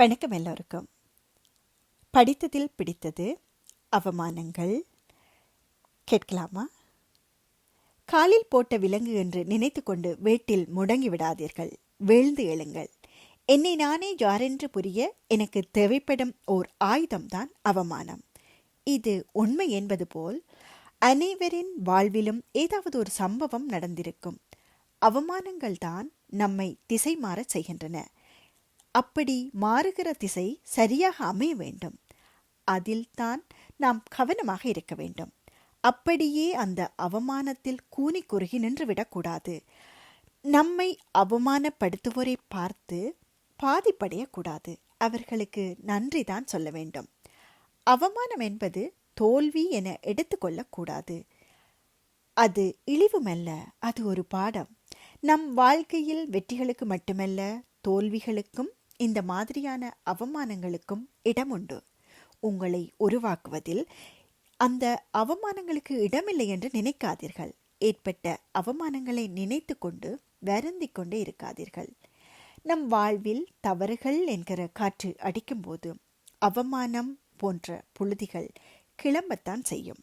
வணக்கம் எல்லோருக்கும். படித்ததில் பிடித்தது அவமானங்கள். கேட்கலாமா? காலில் போட்ட விலங்கு என்று நினைத்து கொண்டு வீட்டில் முடங்கி விடாதீர்கள் வீழ்ந்து எழுங்கள். என்னை நானே யாரென்று புரிய எனக்கு தேவைப்படும் ஓர் ஆயுதம்தான் அவமானம். இது உண்மை என்பது போல் அனைவரின் வாழ்விலும் ஏதாவது ஒரு சம்பவம் நடந்திருக்கும். அவமானங்கள் தான் நம்மை திசை மாறச் செய்கின்றன. அப்படி மாறுகிற திசை சரியாக அமைய வேண்டும். அதில்தான் நாம் கவனமாக இருக்க வேண்டும். அப்படியே அந்த அவமானத்தில் கூனி குறுகி நின்று விடக்கூடாது. நம்மை அவமானப்படுத்துவோரை பார்த்து பாதிப்படையக்கூடாது. அவர்களுக்கு நன்றி தான் சொல்ல வேண்டும். அவமானம் என்பது தோல்வி என எடுத்துக்கொள்ளக்கூடாது அது இழிவுமல்ல அது ஒரு பாடம். நம் வாழ்க்கையில் வெற்றிகளுக்கு மட்டுமல்ல தோல்விகளுக்கும் இந்த மாதிரியான அவமானங்களுக்கும் இடம் உண்டு உங்களை உருவாக்குவதில் அந்த அவமானங்களுக்கு இடமில்லை என்று நினைக்காதீர்கள். ஏற்பட்ட அவமானங்களை நினைத்து கொண்டு வருந்தி கொண்டே இருக்காதீர்கள். நம் வாழ்வில் தவறுகள் என்கிற காற்று அடிக்கும்போது அவமானம் போன்ற புழுதிகள் கிளம்பத்தான் செய்யும்.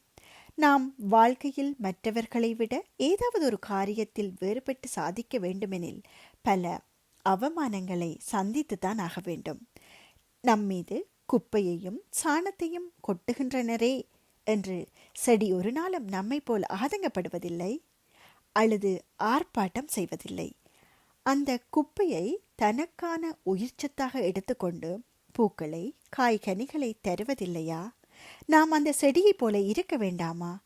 நாம் வாழ்க்கையில் மற்றவர்களை விட ஏதாவது ஒரு காரியத்தில் வேறுபட்டு சாதிக்க வேண்டுமெனில் பல அவமானங்களை சந்தித்துத்தான் ஆக வேண்டும். நம்மீது குப்பையையும் சாணத்தையும் கொட்டுகின்றனரே என்று செடி ஒரு நாளும் நம்மை போல் ஆதங்கப்படுவதில்லை அழுது ஆர்ப்பாட்டம் செய்வதில்லை. அந்த குப்பையை தனக்கான உயிர்ச்சத்தாக எடுத்துக்கொண்டு பூக்களை காய்கனிகளை தருவதில்லையா? நாம் அந்த செடியைப் போல இருக்க வேண்டாமா?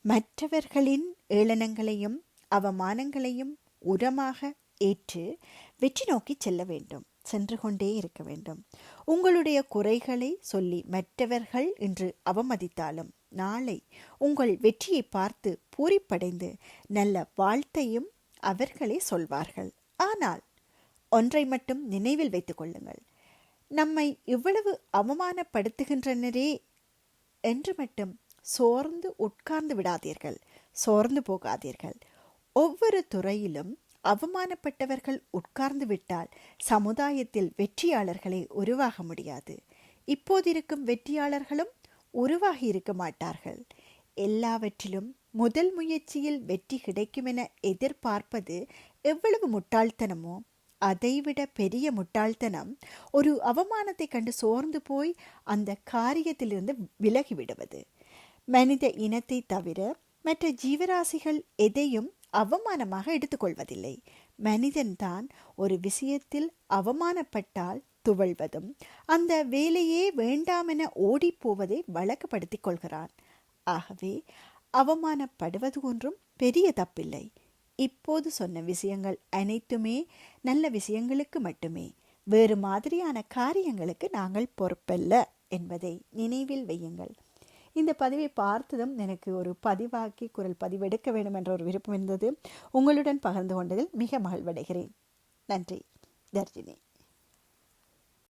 மற்றவர்களின் ஏளனங்களையும் அவமானங்களையும் உரமாக ஏற்று வெற்றி நோக்கி செல்ல வேண்டும் சென்று கொண்டே இருக்க வேண்டும். உங்களுடைய குறைகளை சொல்லி மற்றவர்கள் என்று அவமதித்தாலும் நாளை உங்கள் வெற்றியை பார்த்து பூரிப்படைந்து நல்ல வாழ்த்தையும் அவர்களே சொல்வார்கள். ஆனால் ஒன்றை மட்டும் நினைவில் வைத்துக் கொள்ளுங்கள். நம்மை இவ்வளவு அவமானப்படுத்துகின்றனரே என்று மட்டும் சோர்ந்து உட்கார்ந்து விடாதீர்கள் சோர்ந்து போகாதீர்கள். ஒவ்வொரு துறையிலும் அவமானப்பட்டவர்கள் உட்கார்ந்து விட்டால் சமுதாயத்தில் வெற்றியாளர்களை உருவாக முடியாது. இப்போதிருக்கும் வெற்றியாளர்களும் உருவாகி இருக்க மாட்டார்கள். எல்லாவற்றிலும் முதல் முயற்சியில் வெற்றி கிடைக்கும் என எதிர்பார்ப்பது எவ்வளவு முட்டாள்தனமோ அதைவிட பெரிய முட்டாள்தனம் ஒரு அவமானத்தை கண்டு சோர்ந்து போய் அந்த காரியத்திலிருந்து விலகிவிடுவது. மனித இனத்தை தவிர மற்ற ஜீவராசிகள் எதையும் அவமானமாக எடுத்துக்கொள்வதில்லை. மனிதன்தான் ஒரு விஷயத்தில் அவமானப்பட்டால் துவழ்வதும் அந்த வேலையே வேண்டாமென ஓடிப்போவதை வழக்கப்படுத்திக் கொள்கிறான். ஆகவே அவமானப்படுவது ஒன்றும் பெரிய தப்பில்லை. இப்போது சொன்ன விஷயங்கள் அனைத்துமே நல்ல விஷயங்களுக்கு மட்டுமே. வேறு மாதிரியான காரியங்களுக்கு நாங்கள் பொறுப்பல்ல என்பதை நினைவில் வையுங்கள். இந்த பதிவை பார்த்ததும் எனக்கு ஒரு பதிவாக்கி குரல் பதிவெடுக்க வேண்டும் என்ற ஒரு விருப்பம் இருந்தது. உங்களுடன் பகிர்ந்து கொண்டதில் மிக மகிழ்வடைகிறேன். நன்றி தர்ஜினி.